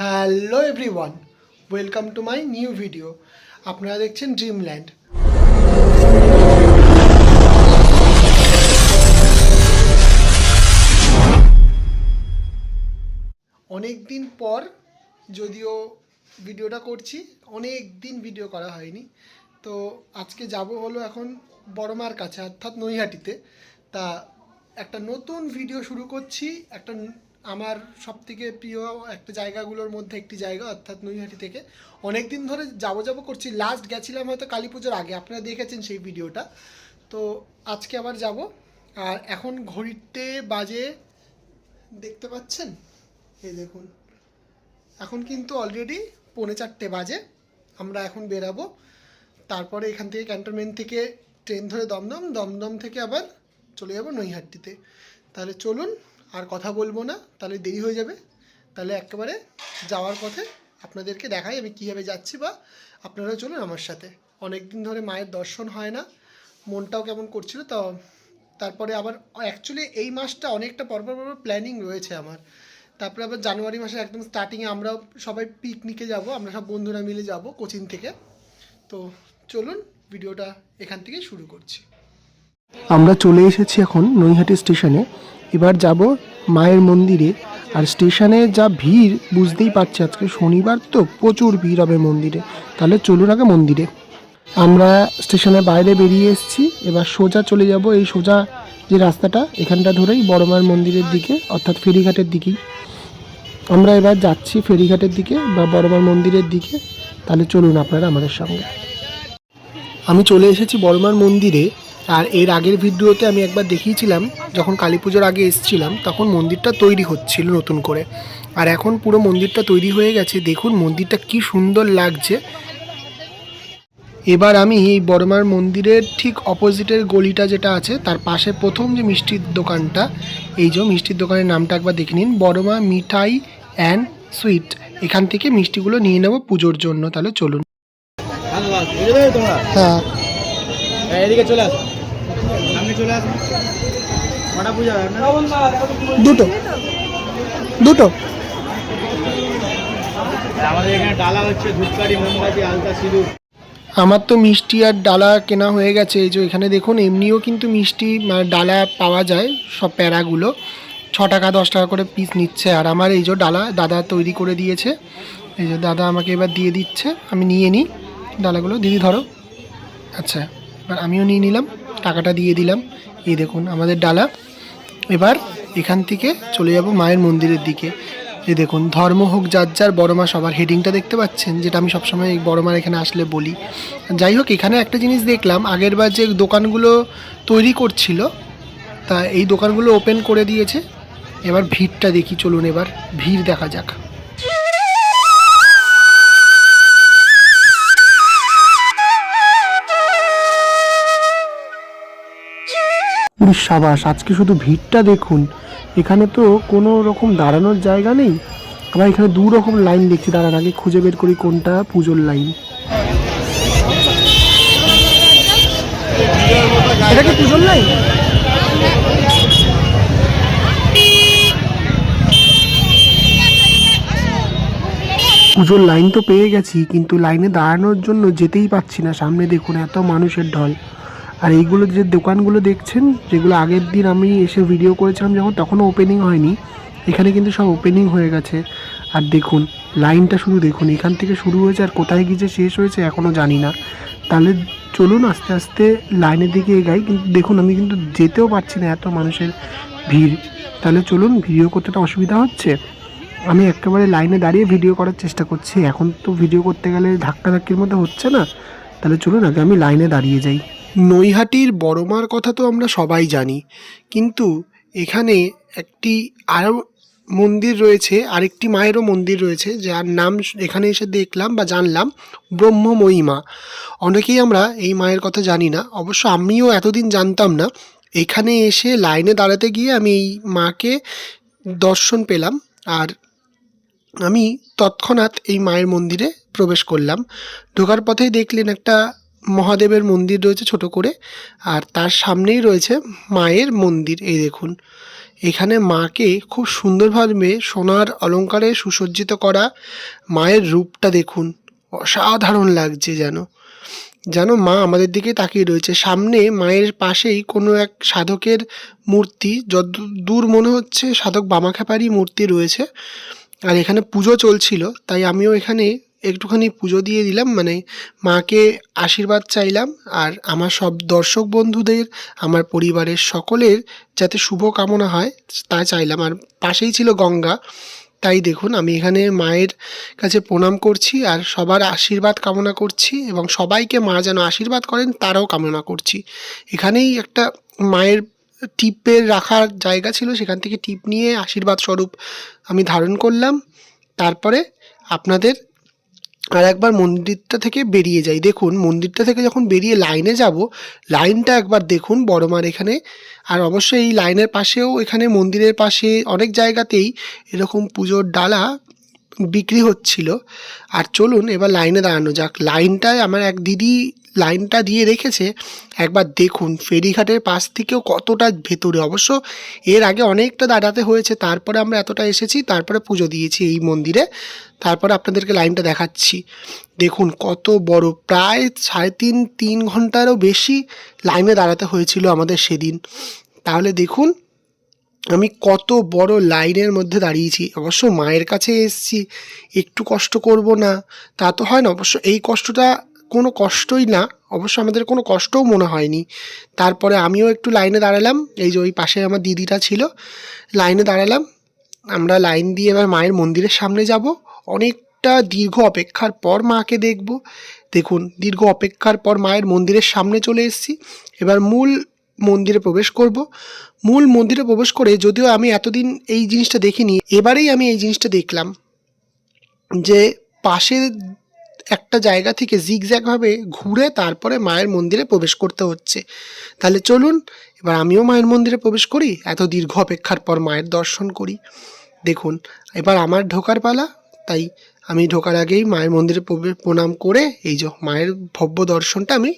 Hello everyone welcome to my new video আপনারা দেখছেন Dreamland অনেক দিন পর যদিও ভিডিওটা করছি অনেক দিন ভিডিও করা হয়নি। তো আজকে যাব হলো এখন বড়মার কাছে, অর্থাৎ নৈহাটিতে। তা একটা নতুন ভিডিও শুরু করছি, একটা আমার সব থেকে প্রিয় একটা জায়গাগুলোর মধ্যে একটি জায়গা, অর্থাৎ নৈহাটি থেকে। অনেক দিন ধরে যাব যাব করছি। লাস্ট গেছিলাম হয়তো কালী পুজোর আগে। আপনারা দেখেছেন সেই ভিডিওটা। তো আজকে আবার যাব। আর এখন ঘড়িতে বাজে, দেখতে পাচ্ছেন? এই দেখুন। এখন কিন্তু অলরেডি পৌনে চারটে বাজে। আমরা এখন বেরাবো। তারপরে এখান থেকে ক্যান্টনমেন্ট থেকে ট্রেন ধরে দমদম। দমদম থেকে আবার চলে যাব নৈহাটিতে। তাহলে চলুন আর কথা বলব না, তাহলে দেরি হয়ে যাবে। তাহলে একেবারে যাওয়ার পথে আপনাদেরকে দেখাই আমি কীভাবে যাচ্ছি বা আপনারা চলুন আমার সাথে। অনেক দিন ধরে মায়ের দর্শন হয় না, মনটাও কেমন করছিল তো, তারপরে আবার অ্যাকচুয়ালি এই মাসটা অনেকটা পরপর পরপর প্ল্যানিং রয়েছে আমার। তারপরে আবার জানুয়ারি মাসের একদম স্টার্টিংয়ে আমরা সবাই পিকনিকে যাব, আমরা সব বন্ধুরা মিলে যাব কোচিং থেকে। তো চলুন ভিডিওটা এখান থেকেই শুরু করছি। আমরা চলে এসেছি এখন নৈহাটি স্টেশনে। এবার যাব মায়ের মন্দিরে। আর স্টেশনে যা ভিড়, বুঝতেই পারছি আজকে শনিবার তো প্রচুর ভিড় হবে মন্দিরে। তাহলে চলুন আগে মন্দিরে। আমরা স্টেশনের বাইরে বেরিয়ে এসেছি। এবার সোজা চলে যাব এই সোজা যে রাস্তাটা, এখানটা ধরেই বড় মায়ের মন্দিরের দিকে, অর্থাৎ ফেরিঘাটের দিকেই। আমরা এবার যাচ্ছি ফেরিঘাটের দিকে বা বড় মায়ের মন্দিরের দিকে। তাহলে চলুন আপনারা আমাদের সঙ্গে। আমি চলে এসেছি বড় বড়মার মন্দিরে। আর এর আগের ভিডিওতে আমি একবার দেখিয়েছিলাম যখন কালী পুজোর আগে এসেছিলাম তখন মন্দিরটা তৈরি হচ্ছিল নতুন করে। আর এখন পুরো মন্দিরটা তৈরি হয়ে গেছে। দেখুন মন্দিরটা কি সুন্দর লাগছে। এবার আমি এই বড়মার মন্দিরের ঠিক অপোজিটের গলিটা যেটা আছে তার পাশে প্রথম যে মিষ্টির দোকানটা এই যে মিষ্টির দোকানের নামটা একবার দেখে নিন। Baroma Mithai and sweet. এখান থেকে মিষ্টিগুলো নিয়ে নেব পুজোর জন্য। তাহলে চলুন। হ্যাঁ। হ্যাঁ, এদিকে চলে আসো। সামনে চলে আসো কটা পূজা হবে দুটো। দুটো। আমাদের এখানে ডালা হচ্ছে ধূপকাঠি মোমবাতি আলতা সিঁদুর। আমার তো মিষ্টি আর ডালা কেনা হয়ে গেছে। এই যে এখানে দেখুন এমনিও কিন্তু মিষ্টি ডালা পাওয়া যায় সব প্যারাগুলো। ছ টাকা দশ টাকা করে পিস নিচ্ছে। আর আমার এই যে ডালা দাদা তৈরি করে দিয়েছে। এই যে দাদা আমাকে এবার দিয়ে দিচ্ছে। আমি নিয়ে নিই। ডালাগুলো দিদি ধরো। আচ্ছা এবার আমিও নিয়ে নিলাম। টাকাটা দিয়ে দিলাম। এই দেখুন, আমাদের ডালা। এবার এখান থেকে চলে যাব মায়ের মন্দিরের দিকে। এই দেখুন, ধর্ম হোক, যার যার বড় মা সবার হেডিংটা দেখতে পাচ্ছেন, যেটা আমি সবসময় এই বড় মার এখানে আসলে বলি। যাই হোক, এখানে একটা জিনিস দেখলাম, আগের বার যে দোকানগুলো তৈরি করছিল, তা এই দোকানগুলো ওপেন করে দিয়েছে। এবার ভিড়টা দেখি, চলুন এবার ভিড় দেখা যাক। সাবাস, আজকে শুধু ভিড়টা দেখুন। এখানে তো কোনো রকম দাঁড়ানোর জায়গা নেই। আবার এখানে দু রকম লাইন দেখছি, দাঁড়ান আগে খুঁজে বের করি কোনটা পুজোর লাইন। পুজোর লাইন? পুজোর লাইন তো পেয়ে গেছি, কিন্তু লাইনে দাঁড়ানোর জন্য যেতেই পাচ্ছি না। সামনে দেখুন এত মানুষের ঢল। আর এইগুলো যে দোকানগুলো দেখছেন, যেগুলো আগের দিন আমি এসে ভিডিও করেছিলাম যখন, তখনও ওপেনিং হয়নি। এখানে কিন্তু সব ওপেনিং হয়ে গেছে। আর দেখুন লাইনটা শুধু দেখুন, এখান থেকে শুরু হয়েছে আর কোথায় গিয়ে যে শেষ হয়েছে এখনও জানি না। তাহলে চলুন আস্তে আস্তে লাইনের দিকে এগাই, কিন্তু দেখুন, আমি কিন্তু যেতেও পারছি না এত মানুষের ভিড়। তাহলে চলুন ভিডিও করতে তো অসুবিধা হচ্ছে? আমি একেবারে লাইনে দাঁড়িয়ে ভিডিও করার চেষ্টা করছি। এখন তো ভিডিও করতে গেলে ধাক্কাধাক্কির মধ্যে হচ্ছে না। তাহলে চলুন, আগে আমি লাইনে দাঁড়িয়ে যাই। নৈহাটির বড়মার কথা তো আমরা সবাই জানি। কিন্তু এখানে একটি আরও মন্দির রয়েছে, আরেকটি মায়েরও মন্দির রয়েছে, যার নাম এখানে এসে দেখলাম বা জানলাম ব্রহ্মময়ী মা অনেকেই আমরা এই মায়ের কথা জানি না, অবশ্য আমিও এতদিন জানতাম না। এখানে এসে লাইনে দাঁড়াতে গিয়ে আমি এই মাকে দর্শন পেলাম আর আমি তৎক্ষণাৎ এই মায়ের মন্দিরে প্রবেশ করলাম। ঢোকার পথেই দেখলেন একটা মহাদেবের মন্দির রয়েছে ছোট করে, আর তার সামনেই রয়েছে মায়ের মন্দির, এই দেখুন। এখানে মাকে খুব সুন্দরভাবে সোনার অলংকারে সুসজ্জিত করা মায়ের রূপটা দেখুন, অসাধারণ লাগছে যেন। যেন মা আমাদের দিকে তাকিয়ে রয়েছে। সামনে মায়ের পাশেই কোনো এক সাধকের মূর্তি যত দূর মনে হচ্ছে সাধক বামাখ্যাপারই মূর্তি রয়েছে। আর এখানে পুজো চলছিল, তাই আমিও এখানে একটুখানি পুজো দিয়ে দিলাম মানে মাকে আশীর্বাদ চাইলাম। আর আমার সব দর্শক বন্ধুদের, আমার পরিবারের সকলের যাতে শুভ কামনা হয়, তা চাইলাম। আর পাশেই ছিল গঙ্গা। তাই দেখুন, আমি এখানে মায়ের কাছে প্রণাম করছি আর সবার আশীর্বাদ কামনা করছি এবং সবাইকে মা যেন আশীর্বাদ করেন, তারাও কামনা করছি। এখানেই একটা মায়ের টিপের রাখার জায়গা ছিল, সেখান থেকে টিপ নিয়ে আশীর্বাদ স্বরূপ আমি ধারণ করলাম। তারপরে আপনাদের আর একবার মন্দিরটা থেকে বেরিয়ে যাই। দেখুন, মন্দিরটা থেকে যখন বেরিয়ে লাইনে যাব, লাইনটা একবার দেখুন বড়মার এখানে। আর অবশ্যই এই লাইনের পাশেও, এখানে মন্দিরের পাশে অনেক জায়গাতেই এরকম পুজোর ডালা বিক্রি হচ্ছিল। আর চলুন এবার লাইনে দাঁড়ানো যাক। লাইনটায় আমার এক দিদি লাইনটা দিয়ে রেখেছে, একবার দেখুন ফেরিঘাটের পাশ থেকেও কতটা ভেতরে। অবশ্য এর আগে অনেকটা দাঁড়াতে হয়েছে, তারপরে আমরা এতটা এসেছি, তারপরে পুজো দিয়েছি এই মন্দিরে। তারপরে আপনাদেরকে লাইনটা দেখাচ্ছি। দেখুন কত বড়, প্রায় সাড়ে তিন তিন ঘন্টারও বেশি লাইনে দাঁড়াতে হয়েছিল আমাদের সেদিন। তাহলে দেখুন, আমি কত বড় লাইনের মধ্যে দাঁড়িয়েছি। অবশ্য মায়ের কাছে এসেছি, একটু কষ্ট করব না, তা তো হয় না, অবশ্য এই কষ্টটা কোনো কষ্টই না, অবশ্য আমাদের কোনো কষ্টও মনে হয়নি। তারপরে আমিও একটু লাইনে দাঁড়ালাম, এই যে ওই পাশে আমার দিদিটা ছিল, লাইনে দাঁড়ালাম। আমরা লাইন দিয়ে এবার মায়ের মন্দিরের সামনে যাব। অনেকটা দীর্ঘ অপেক্ষার পর মাকে দেখব। দেখুন, দীর্ঘ অপেক্ষার পর মায়ের মন্দিরের সামনে চলে এসেছি। এবার মূল মন্দিরে প্রবেশ করব। মূল মন্দিরে প্রবেশ করে যদিও আমি এতদিন এই জিনিসটা দেখিনি, এবারেই আমি এই জিনিসটা দেখলাম যে পাশে একটা জায়গা থেকে জিগজ্যাগভাবে ঘুরে তারপরে মায়ের মন্দিরে প্রবেশ করতে হচ্ছে। তাহলে চলুন, এবার আমিও মায়ের মন্দিরে প্রবেশ করি, এত দীর্ঘ অপেক্ষার পর মায়ের দর্শন করি। দেখুন, এবার আমার ঢোকার পালা, তাই আমি ঢোকার আগেই মায়ের মন্দিরে প্রণাম করে এই যে মায়ের ভব্য দর্শনটা আমি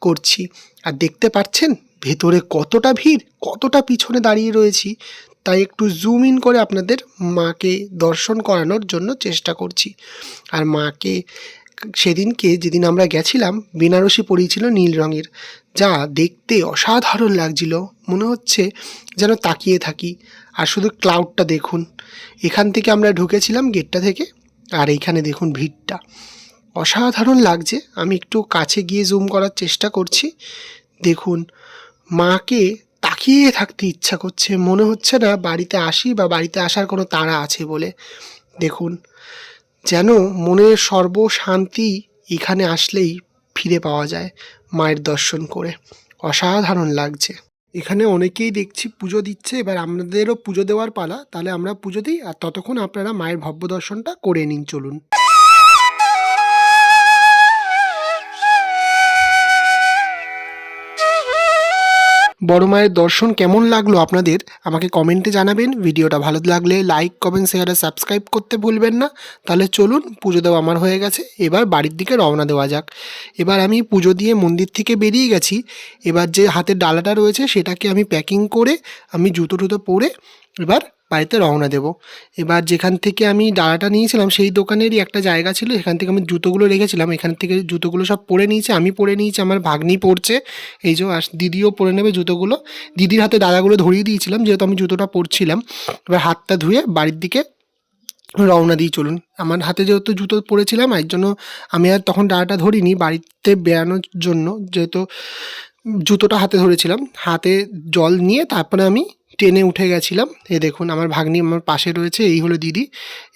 করছি। আর দেখতে পাচ্ছেন, ভেতরে কতটা ভিড়, কতটা পিছনে দাঁড়িয়ে রয়েছি, তাই একটু জুম ইন করে আপনাদের মাকে দর্শন করানোর জন্য চেষ্টা করছি। আর মাকে সেদিনকে যেদিন আমরা গেছিলাম, বেনারসি পরিয়েছিল নীল রঙের, যা দেখতে অসাধারণ লাগছিল। মনে হচ্ছে যেন তাকিয়ে থাকি। আর শুধু ক্লাউডটা দেখুন। এখান থেকে আমরা ঢুকেছিলাম গেটটা থেকে, আর এইখানে দেখুন ভিড়টা। অসাধারণ লাগছে। আমি একটু কাছে গিয়ে জুম করার চেষ্টা করছি। দেখুন, মাকে তাকিয়ে থাকতে ইচ্ছা করছে। মনে হচ্ছে না বাড়িতে আসি বা বাড়িতে আসার কোনো তাড়া আছে বলে। দেখুন যেন মনের সর্বশান্তি এখানে আসলেই ফিরে পাওয়া যায় মায়ের দর্শন করে। অসাধারণ লাগছে। এখানে অনেকেই দেখছি পুজো দিচ্ছে, এবার আমাদেরও পুজো দেওয়ার পালা। তাহলে আমরা পুজো দিই, আর ততক্ষণ আপনারা মায়ের ভব্য দর্শনটা করে নিন, চলুন। বড় মায়ের দর্শন কেমন লাগল আপনাদের? আমাকে কমেন্টে জানাবেন। ভিডিওটা ভালো লাগলে লাইক কমেন্ট শেয়ার আর সাবস্ক্রাইব করতে ভুলবেন না। তাহলে চলুন, পুজো দেওয়া আমার হয়ে গেছে। এবার বাড়ির দিকে রওনা দেওয়া যাক। এবার আমি পুজো দিয়ে মন্দির থেকে বেরিয়ে গেছি। এবার যে হাতের ডালাটা রয়েছে, সেটাকে আমি প্যাকিং করে আমি জুতো টুতো পরে এবার বাড়িতে রওনা দেব। এবার যেখান থেকে আমি ডালাটা নিয়েছিলাম, সেই দোকানেরই একটা জায়গা ছিল। এখান থেকে আমি জুতোগুলো রেখেছিলাম। এখান থেকে জুতোগুলো সব পরে নিয়েছে। আমি পরে নিয়েছি, আমার ভাগ্নি পরছে। এই যে আস- দিদিও পরে নেবে জুতোগুলো। দিদির হাতে দাদাগুলো ধরিয়ে দিয়েছিলাম, যেহেতু আমি জুতোটা পরছিলাম। এবার হাতটা ধুয়ে বাড়ির দিকে রওনা দিয়ে চলুন। আমার হাতে যেহেতু জুতো পরেছিলাম, এর জন্য আমি আর তখন ডালাটা ধরিনি, বাড়িতে বেরানোর জন্য। যেহেতু জুতোটা হাতে ধরেছিলাম, হাতে জল নিয়ে তারপরে আমি ট্রেনে উঠে গেছিলাম। এ দেখুন, আমার ভাগ্নি আমার পাশে রয়েছে, এই হলো দিদি।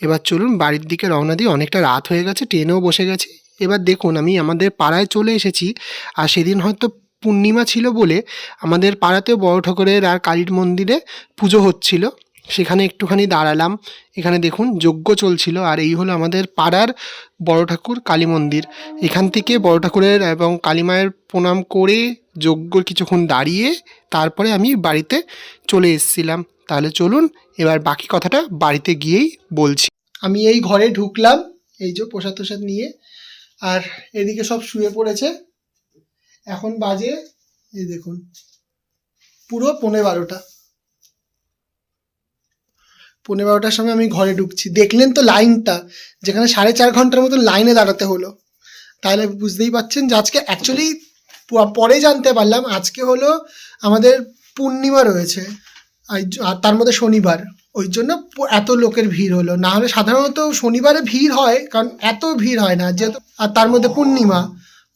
এবার চলুন, বাড়ির দিকে রওনা দিই, অনেকটা রাত হয়ে গেছে, ট্রেনেও বসে গেছি। এবার দেখুন, আমি আমাদের পাড়ায় চলে এসেছি, আর সেদিন হয়তো পূর্ণিমা ছিল বলে আমাদের পাড়াতেও বড় ঠাকুরের আর কালীর মন্দিরে পুজো হচ্ছিল। সেখানে একটুখানি দাঁড়ালাম। এখানে দেখুন যজ্ঞ চলছিল আর এই হলো আমাদের পাড়ার বড় ঠাকুর কালী মন্দির। এখান থেকে বড় ঠাকুরের এবং কালী মায়ের প্রণাম করে যজ্ঞ কিছুক্ষণ দাঁড়িয়ে তারপরে আমি বাড়িতে চলে এসেছিলাম। তাহলে চলুন এবার বাকি কথাটা বাড়িতে গিয়েই বলছি। আমি এই ঘরে ঢুকলাম, এই যে প্রসাদ তোষাদ নিয়ে। আর এদিকে সব শুয়ে পড়েছে। এখন বাজে, এই দেখুন, পুরো পৌনে বারোটা। পনেরো বারোটার সময় আমি ঘরে ঢুকছি। দেখলেন তো লাইনটা, যেখানে সাড়ে চার ঘণ্টার মতো লাইনে দাঁড়াতে হলো। তাহলে বুঝতেই পাচ্ছেন যে আজকে অ্যাকচুয়ালি পরে জানতে পারলাম, আজকে হলো আমাদের পূর্ণিমা রয়েছে। আর তার মধ্যে শনিবার। ওই জন্য এত লোকের ভিড় হলো। না হলে সাধারণত শনিবারে ভিড় হয়, কারণ এত ভিড় হয় না, যেহেতু আর তার মধ্যে পূর্ণিমা।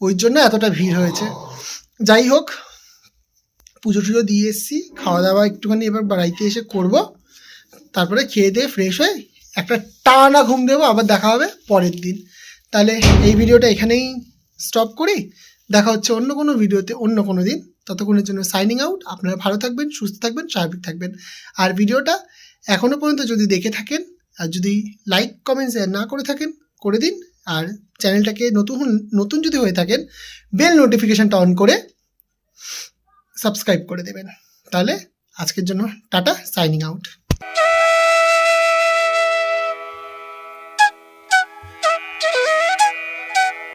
ওই জন্য এতটা ভিড় হয়েছে। যাই হোক, পুজো টুজো দিয়ে এসেছি, খাওয়া দাওয়া একটুখানি এবার বাড়িতে এসে করব। তারপরে খেয়ে দিয়ে ফ্রেশ হয়ে একটা টানা ঘুম দেবো, আবার দেখা হবে পরের দিন। তাহলে এই ভিডিওটা এখানেই স্টপ করি। দেখা হচ্ছে অন্য কোনো ভিডিওতে অন্য কোনো দিন। ততক্ষণের জন্য সাইনিং আউট আপনারা ভালো থাকবেন, সুস্থ থাকবেন, স্বাভাবিক থাকবেন। আর ভিডিওটা এখনও পর্যন্ত যদি দেখে থাকেন, আর যদি লাইক কমেন্ট শেয়ার না করে থাকেন, করে দিন। আর চ্যানেলটাকে নতুন নতুন যদি হয়ে থাকেন বেল নোটিফিকেশনটা অন করে সাবস্ক্রাইব করে দেবেন। তাহলে আজকের জন্য টাটা সাইনিং আউট